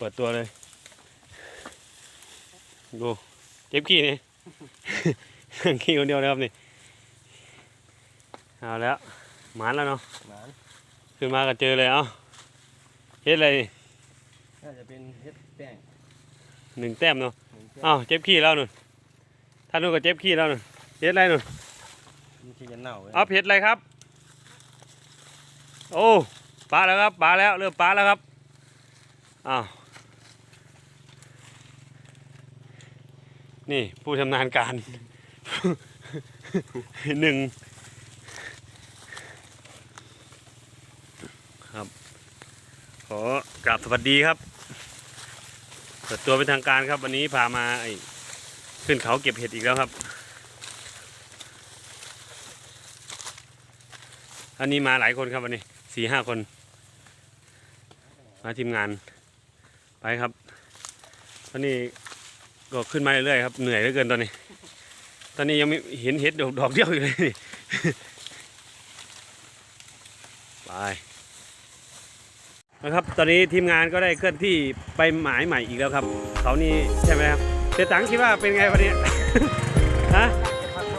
ปิดตัวเลยดูเก็บขี้นี่ขี้คนเดียวนะครับนี่เอาแล้วหมานแล้วเนาะหมานขึ้นมาก็เจอเลยเอ้าเฮ็ดอะไรนี่น่าจะเป็นเฮ็ดแป้งหนึ่งแต้มเนาะหนึ่งแป้งเอ้าเจ็บขี้แล้วนู่นท่านนู่นก็เจ็บขี้แล้วนู่นเฮ็ดอะไรนู่นมันที่จะเน่าเลยเอาเผ็ดอะไรครับ โอ้ปลาแล้วครับปลาแล้วเริ่มปลาแล้วครับ อ้าวนี่ผู้ชำนาญการ หนึ่งครับ ขอกราบสวัสดีครับเปิดตัวเป็นทางการครับ วันนี้พามาขึ้นเขาเก็บเห็ดอีกแล้วครับ อันนี้มาหลายคนครับวันนี้สี่ห้าคน มาทีมงาน ไปครับตอนนี้ก็ขึ้นมาเรื่อยๆครับเหนื่อยเหลือเกินตอนนี้ ตอนนี้ยังไม่เห็นเห็ดดอกดอกเดียวอยู่เลยนี่ไปนะครับ ตอนนี้ทีมงานก็ได้เคลื่อนที่ไปหมายใหม่อีกแล้วครับเขานี่ใช่ไหมครับเจตังคิดว่าเป็นไงวันนี้ฮะ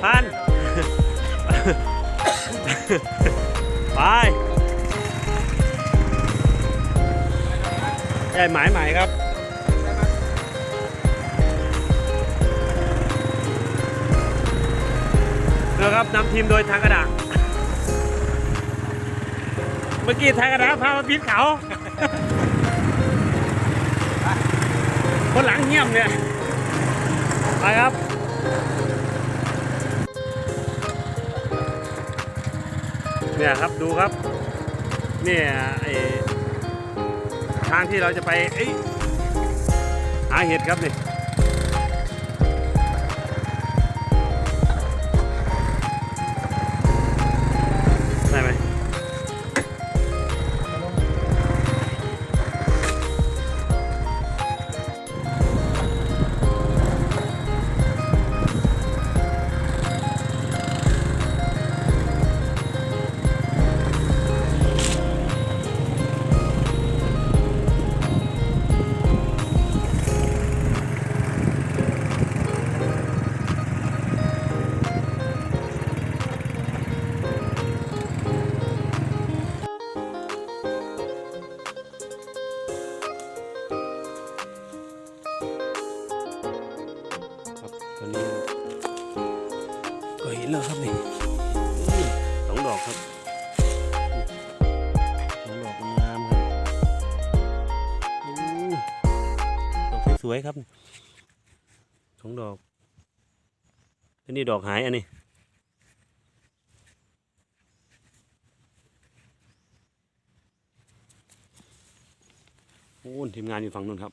ผ่านไป ได้หมายใหม่ครับนะครับนำทีมโดยทางกระดาษเมื่อกี้ทางกระดาษพามาปีนเขาคนหลังเงียบเนี่ย ไปครับเนี่ยครับดูครับ เนี่ยไอ ทางที่เราจะไปไอหาเห็ดครับนี่ สวยครับสองดอกอันนี้ดอกหายอันนี้โอ้ทีมงานอยู่ฝั่งนู้นครับ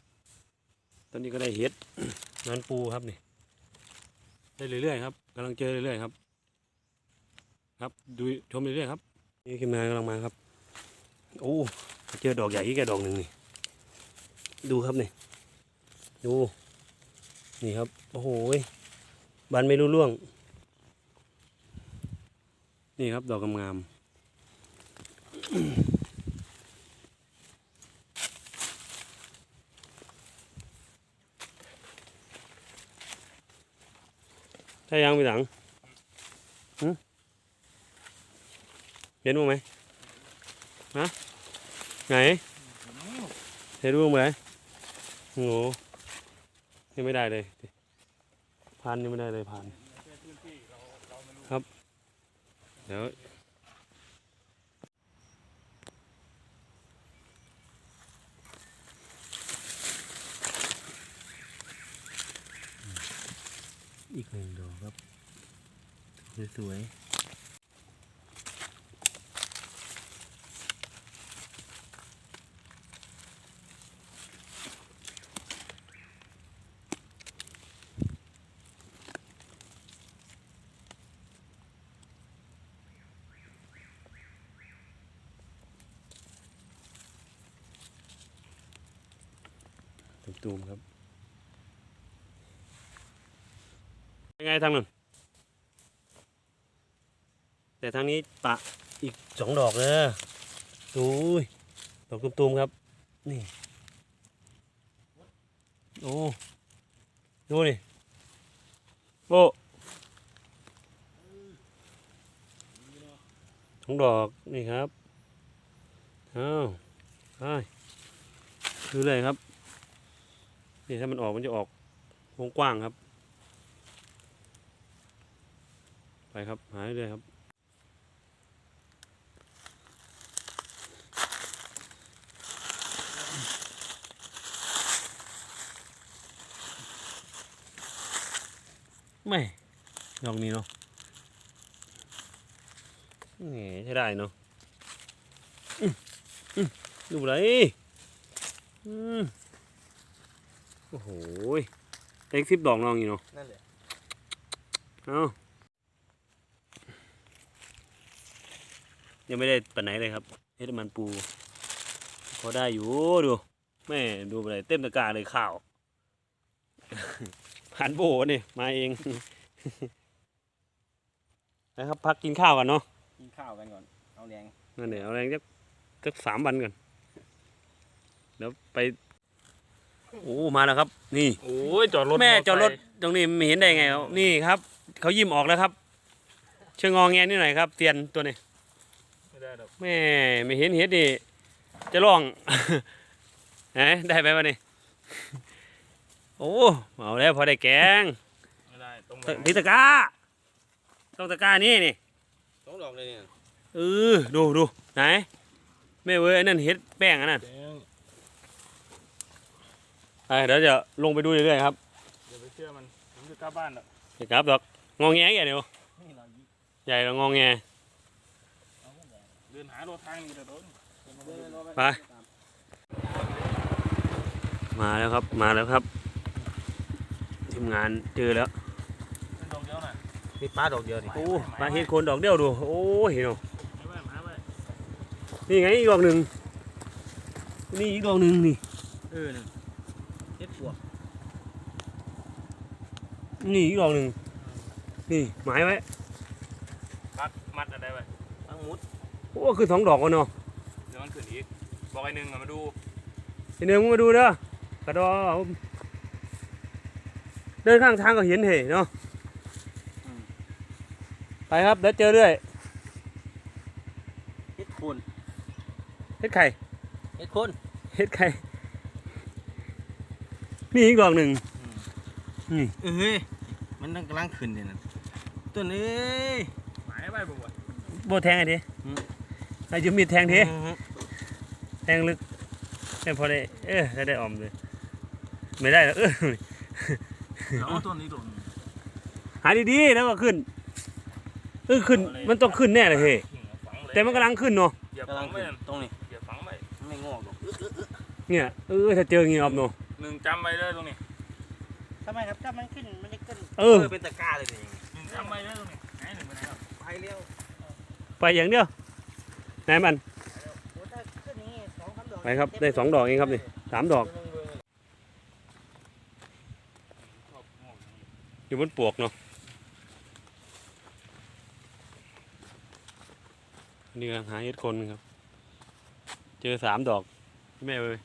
ตอนนี้ก็ได้เห็ดนอนปูครับนี่ ได้เรื่อยๆครับกำลังเจอเรื่อยๆครับ ครับดูชมเรื่อยๆครับนี่ทีมงานกำลังมาครับ โอ้เจอดอกใหญ่อีกแกดอกหนึ่งนี่ ดูครับนี่ ดู นี่ครับ โอ้โหบานไม่รู้ล่วง นี่ครับ ดอกงามๆถ้ายังไม่หลังเห็นบ้างไหมฮะไหนเห็นบ้างไหมโอ้ ยังไม่ได้เลยพันยังไม่ได้เลยพันครับเดี๋ยวอีกหนึ่งดอกครับ สวยๆ ตูมครับยังไงทางนั้นแต่ทางนี้ปะอีกสองดอกเลยดูยดอกตุ้มๆครับ นี่โอ้ดูนี่โอ้ถุงดอกนี่ครับอ้าวไปดูเลยครับ นี่ถ้ามันออกมันจะออกวงกว้างครับ ไปครับ หายเลยครับไม่ดอกนี้เนาะนี่ใช้ได้เนาะอื้ออื้อดูไรอืม โอ้โหยเอ็กซิบดอกน้องอยู่เนาะนั่นแหละเอายังไม่ได้ปานไหนเลยครับเฮ็ดมันปู พอได้อยู่ดูแม่ดูไปเลยเต็มตะกร้าเลยข้าวผ่านโบนี่มาเองนะครับพักกินข้าวกันเนาะกินข้าวกันก่อนเอาแรงนั่นเดี๋ยวเอาแรงจักจักสามวันกันเดี๋ยวไป โอ้มาแล้วครับ นี่โอ้ยจอดรถแม่อเตจอดรถตรงนี้ไม่เห็นได้ไงครับนี่ครับเขายิ้มออกแล้วครับ เชิงงอแงนิดหน่อยครับเตียนตัวนี้ไม่ได้ดอกแม่ไม่เห็นเห็ดดิจะลองไหนได้ไหมวะนี่โอ้เอาแล้วพอได้แกงไม่ได้ต้องตพิตะกร้าต้องตะกร้านี่นี่สองดอกเลยเนี่ยเออดูดูไหนแม่เว้ยอันนั่นเห็ดแป้งอันนั้น แดงไปเดี๋ยวจะลงไปดูเรื่อยๆครับอย่าไปเชื่อมันผมจะกลับบ้านแล้วเดี๋ยวครับดอกงอแงแกเดี๋ยวนี่เรายิงใหญ่แล้วงอแงเดินหารถทางนี้แต่โดนเดินรอไปมาแล้วครับมาแล้วครับทีมงานเจอแล้วเป็นดอกเดียวน่ะมีปลาดอกเดียวนี่โอ้มาเห็ดโคนดอกเดียวดูโอ้เห็นเนาะไม่ไหวมาไปนี่ไงอีกดอกหนึ่งนี่อีกดอกหนึ่งนี่เออนี่เฮ็ดปวก นี่อีกดอกหนึ่งนี่หมายไว้มัดมัดอะไรไว้ทั้งหมุดโอ้คือสองดอกกันเนาะเดี๋ยวมันขึ้นอีกบอกไอ้หนึ่งอะมาดูไอ้เนื้อมึงมาดูเด้อกระดอเอาเดินข้างทางก็เห็นเหเนาะไปครับเดี๋ยวเจอเรื่อยเฮ็ดโคนเฮ็ดไข่เฮ็ดโคนเฮ็ดไข่นี่อีกดอกหนึ่ง นี่เอ้ยมันกำลังขึ้นเลยนั่นต้นเอ้ยหมายไว้บ่บ่โบแทงไอ้ทีอืมไอ้ยืมมีดแทงทีอือฮึแทงลึกไม่พอได้เออได้ได้ออมเลยไม่ได้แล้วเออเอาต้นนี้ต้นหาดีๆแล้วก็ขึ้นเออขึ้นมันต้องขึ้นแน่เลยเฮ้ฝังเลยแต่มันกำลังขึ้นเนาะอย่ากำฝัลังงไว้ขึ้นนั่นตรงนี้อย่าฝังไว้ไม่งอกหรอกอื้ออื้ออื้อเนี่ยเออถ้าเจออย่างงี้ออมเนาะหนึ่งจำไว้เลยตรงนี้ทำไมครับถ้ามันขึ้นมันจะขึ้นเอเอออเป็นตะกร้าเลยนี่หนึ่งจำไว้เลยตรงนี้ไหนหนึ่งไปไหนครับไปเร็วไปอย่างเดียวไหนมัน โอ้ถ้าขึ้นอย่างนี้สองสามดอกไปครับ ได้สองดอกเองครับนี่สามดอกชอบงอกอย่างนี้อยู่บนปลวกเนาะนี่กำลังหาเห็ดคนครับ เจอสามดอกแม่เว้ย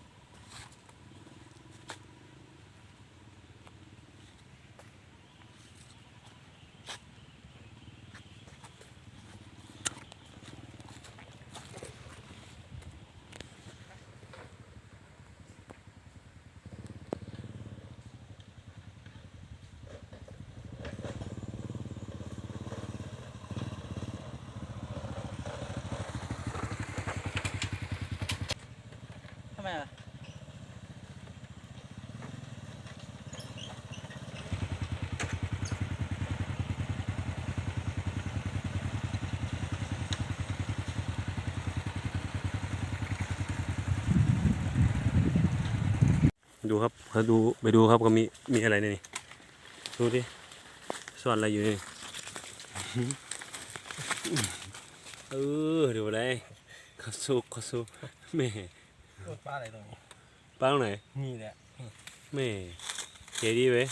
ไมอะดูครับเขาดูไปดูครับก็มีมีอะไรในนี่ดูดิซ่อนอะไรอยู่นี่เออดูอะไรข้าวสุกข้าวสุกแม่ ปลาอะไรตรงนี้ปลาตรงไหนนี่แหละแม่เจดีเว้ย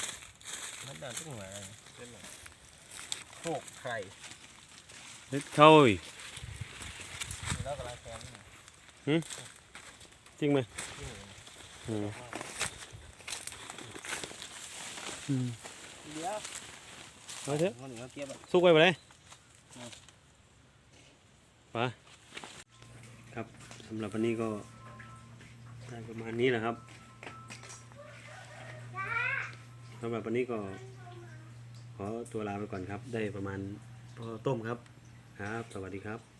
มันดันขึ้นมาเป็นไรโคกไข่เฮ้ยเข้าอีกแล้วกำลังแข็งจริงไหมอืมอืมเดี๋ยวเอาเถอะคนหนึ่งเขาเก็บอะซุกไว้ไปเลยอืมไปครับสำหรับวันนี้ก็ ได้ประมาณนี้แหละครับสำหรับวันนี้ก็ ขอตัวลาไปก่อนครับ ได้ประมาณพอต้มครับ ครับ สวัสดีครับ